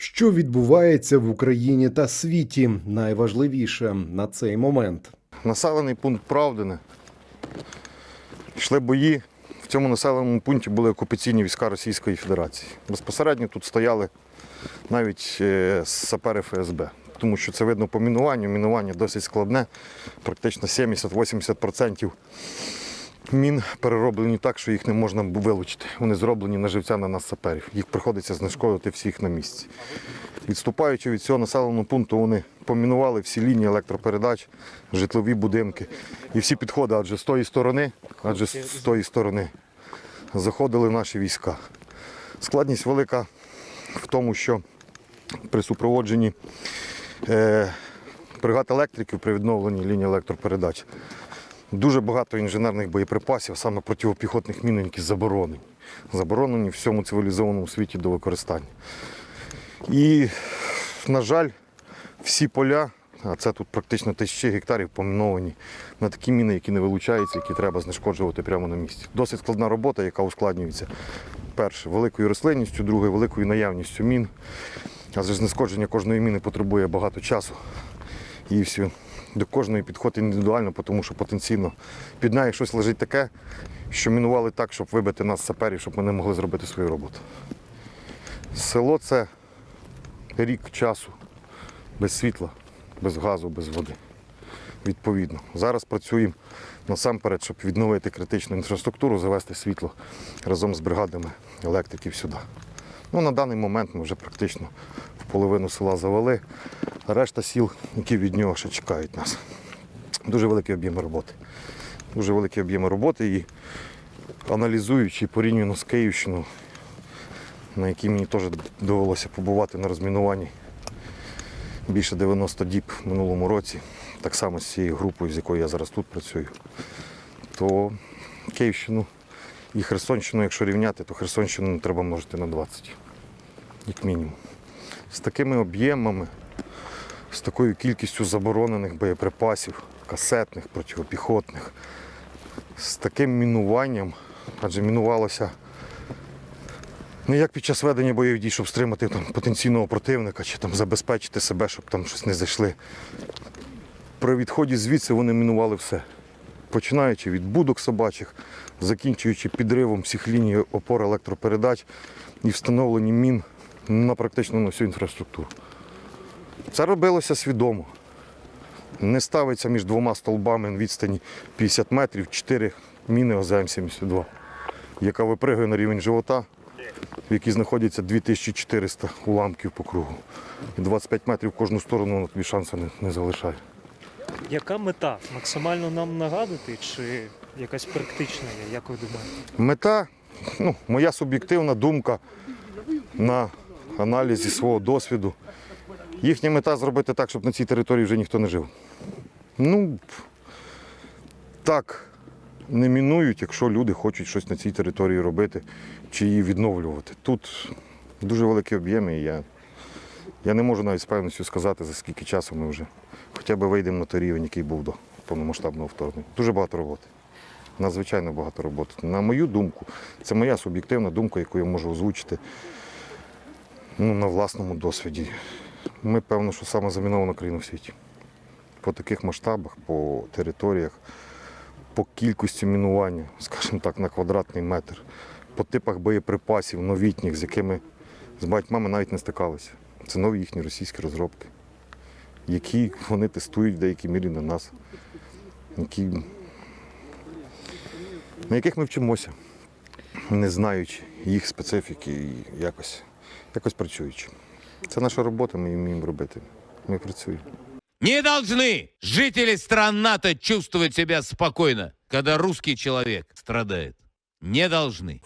Що відбувається в Україні та світі? Найважливіше на цей момент. Населений пункт Правдине. Йшли бої. В цьому населеному пункті були окупаційні війська Російської Федерації. Безпосередньо тут стояли навіть е, сапери ФСБ. Тому що це видно по мінуванню. Мінування досить складне. Практично 70-80% мін перероблені так, що їх не можна вилучити. Вони зроблені на живця на нас саперів. Їх приходиться знешкодити всіх на місці. Відступаючи від цього населеного пункту, вони помінували всі лінії електропередач, житлові будинки і всі підходи, адже з тої сторони, адже з тої сторони заходили наші війська. Складність велика в тому, що при супроводженні е, бригад електриків при відновленні лінії електропередач дуже багато інженерних боєприпасів, саме протипіхотних мін, які заборонені. Заборонені в всьому цивілізованому світі до використання. І, на жаль, всі поля, а це тут практично тисячі гектарів поміновані на такі міни, які не вилучаються, які треба знешкоджувати прямо на місці. Досить складна робота, яка ускладнюється. Перше, великою рослинністю, друге, великою наявністю мін. Адже знешкодження кожної міни потребує багато часу. І все. До кожної підходить індивідуально, тому що потенційно під нею щось лежить таке, що мінували так, щоб вибити нас саперів, щоб ми не могли зробити свою роботу. Село це рік часу без світла, без газу, без води. Відповідно. Зараз працюємо насамперед, щоб відновити критичну інфраструктуру, завести світло разом з бригадами електриків сюди. Ну, на даний момент ми вже практично в половину села завели, решта сіл, які від нього ще чекають нас. Дуже великі об'єми роботи. Дуже великі об'єми роботи і аналізуючи порівняно з Київщиною, на якій мені теж довелося побувати на розмінуванні більше 90 діб в минулому році, так само з цією групою, з якою я зараз тут працюю, то Київщину і Херсонщину, якщо рівняти, то Херсонщину треба множити на 20, як мінімум. З такими об'ємами, з такою кількістю заборонених боєприпасів, касетних, протипіхотних, з таким мінуванням, адже мінувалося не як під час ведення бойових дій, щоб стримати там, потенційного противника чи там, забезпечити себе, щоб там щось не зайшли. При відході звідси вони мінували все. Починаючи від будок собачих, закінчуючи підривом всіх ліній опор електропередач і встановленням мін на практично на всю інфраструктуру. Це робилося свідомо. Не ставиться між двома столбами на відстані 50 метрів 4 міни ОЗМ-72, яка випригує на рівень живота, в якій знаходяться 2400 уламків по кругу. І 25 метрів в кожну сторону вона тобі шансу не, не залишає. Яка мета? Максимально нам нагадати, чи якась практична є, як ви думаєте? Мета, ну, моя суб'єктивна думка на аналізі свого досвіду. Їхня мета зробити так, щоб на цій території вже ніхто не жив. Ну, так не мінують, якщо люди хочуть щось на цій території робити чи її відновлювати. Тут дуже великі об'єми, і я, я не можу навіть з певністю сказати, за скільки часу ми вже хоча б вийдемо на той рівень, який був до повномасштабного вторгнення. Дуже багато роботи. Надзвичайно багато роботи. На мою думку, це моя суб'єктивна думка, яку я можу озвучити ну, на власному досвіді. Ми, певно, що саме замінована країна в світі. По таких масштабах, по територіях, по кількості мінування, скажімо так, на квадратний метр, по типах боєприпасів новітніх, з якими з багатьма ми навіть не стикалися. Це нові їхні російські розробки, які вони тестують в деякій мірі на нас, які, на яких ми вчимося, не знаючи їх специфіки і якось, якось працюючи. Це наша робота, ми її вміємо робити. Ми працюємо. Не должны жители стран НАТО чувствовать себя спокойно, когда русский человек страдает. Не должны.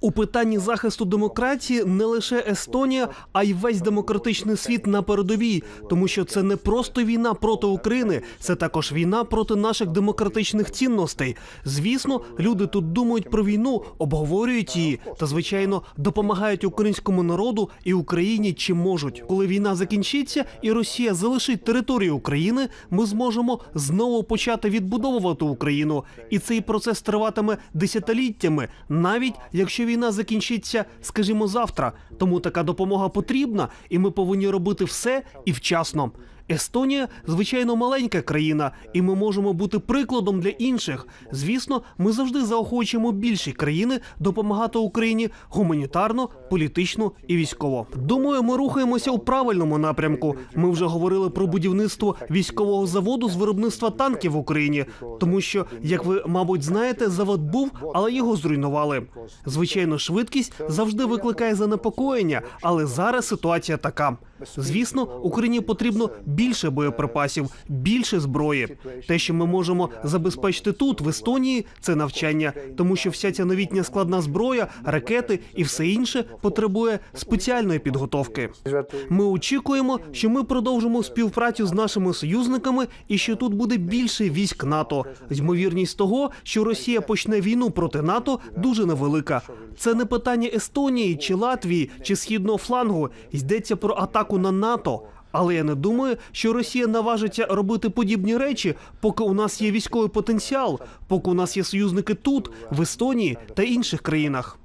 У питанні захисту демократії не лише Естонія, а й весь демократичний світ на передовій, тому що це не просто війна проти України, це також війна проти наших демократичних цінностей. Звісно, люди тут думають про війну, обговорюють її та, звичайно, допомагають українському народу і Україні чим можуть. Коли війна закінчиться і Росія залишить територію України, ми зможемо знову почати відбудовувати Україну, і цей процес триватиме десятиліттями десятиліттями, навіть якщо війна закінчиться, скажімо, завтра. Тому така допомога потрібна, і ми повинні робити все і вчасно. Естонія звичайно маленька країна, і ми можемо бути прикладом для інших. Звісно, ми завжди заохочуємо більші країни допомагати Україні гуманітарно, політично і військово. Думаю, ми рухаємося у правильному напрямку. Ми вже говорили про будівництво військового заводу з виробництва танків в Україні, тому що, як ви мабуть знаєте, завод був, але його зруйнували. Звичайно, швидкість завжди викликає занепокоєння, але зараз ситуація така. Звісно, Україні потрібно більше боєприпасів, більше зброї. Те, що ми можемо забезпечити тут, в Естонії, це навчання, тому що вся ця новітня складна зброя, ракети і все інше потребує спеціальної підготовки. Ми очікуємо, що ми продовжимо співпрацю з нашими союзниками і що тут буде більше військ НАТО. Ймовірність того, що Росія почне війну проти НАТО, дуже невелика. Це не питання Естонії чи Латвії чи східного флангу. Йдеться про атаку на НАТО. Але я не думаю, що Росія наважиться робити подібні речі, поки у нас є військовий потенціал, поки у нас є союзники тут, в Естонії та інших країнах.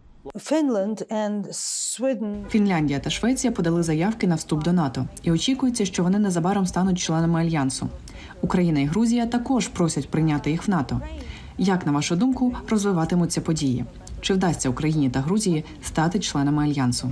Фінляндія та Швеція подали заявки на вступ до НАТО, і очікується, що вони незабаром стануть членами альянсу. Україна і Грузія також просять прийняти їх в НАТО. Як на вашу думку розвиватимуться події? Чи вдасться Україні та Грузії стати членами альянсу?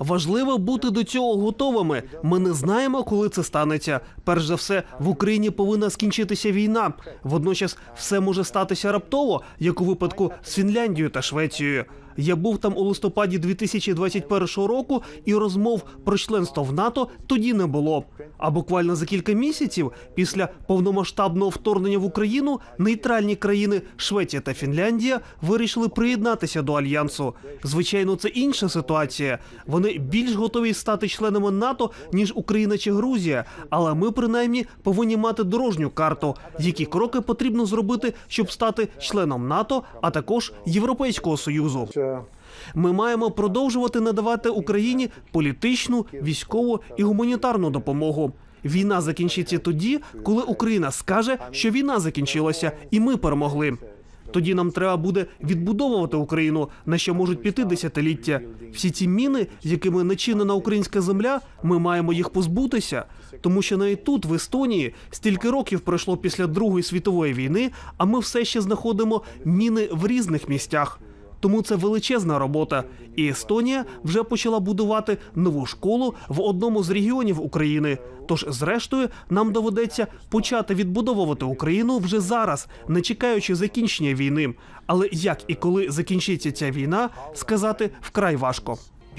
Важливо бути до цього готовими. Ми не знаємо, коли це станеться. Перш за все, в Україні повинна скінчитися війна. Водночас, все може статися раптово, як у випадку з Фінляндією та Швецією. Я був там у листопаді 2021 року, і розмов про членство в НАТО тоді не було. А буквально за кілька місяців після повномасштабного вторгнення в Україну нейтральні країни Швеція та Фінляндія вирішили приєднатися до альянсу. Звичайно, це інша ситуація. Вони більш готові стати членами НАТО ніж Україна чи Грузія. Але ми принаймні повинні мати дорожню карту, які кроки потрібно зробити, щоб стати членом НАТО, а також Європейського союзу. Ми маємо продовжувати надавати Україні політичну, військову і гуманітарну допомогу. Війна закінчиться тоді, коли Україна скаже, що війна закінчилася, і ми перемогли. Тоді нам треба буде відбудовувати Україну, на що можуть піти десятиліття. Всі ці міни, якими начинена українська земля, ми маємо їх позбутися, тому що навіть тут, в Естонії, стільки років пройшло після Другої світової війни, а ми все ще знаходимо міни в різних місцях. Тому це величезна робота. І Естонія вже почала будувати нову школу в одному з регіонів України. Тож, зрештою, нам доведеться почати відбудовувати Україну вже зараз, не чекаючи закінчення війни. Але як і коли закінчиться ця війна, сказати вкрай важко.